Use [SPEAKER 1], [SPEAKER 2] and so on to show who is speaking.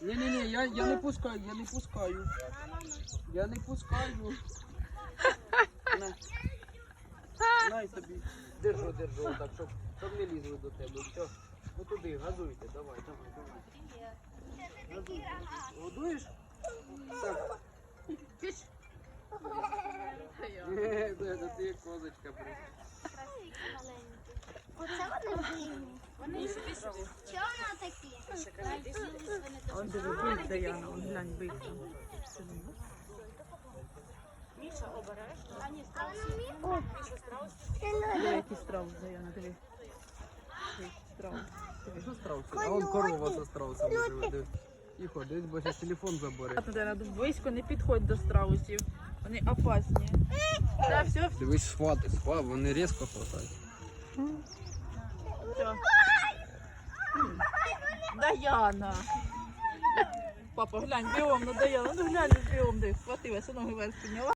[SPEAKER 1] Ні, ні, ні, я, я не пускаю, я не пускаю. Я не пускаю. На. Най тобі. Держу, держу, так, щоб, щоб не лізли до тебе. Все. Ну туди, газуйте, давай, давай, давай. Газуй. Годуєш? Так. Е, да, да, Ти як козочка, блин.
[SPEAKER 2] Оце вони винні. Чого воно такі?
[SPEAKER 3] Он диви, бить Даяна, он глянь, бить там. Страус, Даяна, диви. Диви, страус.
[SPEAKER 1] Що страуси? А он корова страусами живе. диви. Тихо, десь бо зараз телефон забере.
[SPEAKER 3] Близько не підходь до страусів. Вони опасні.
[SPEAKER 1] Дивись, схвати, схват, вони різко хватають.
[SPEAKER 3] Даяна. Папа, глянь, біом на Даяна. Ну глянь, біом, десь схватилася, ноги вверх підняла.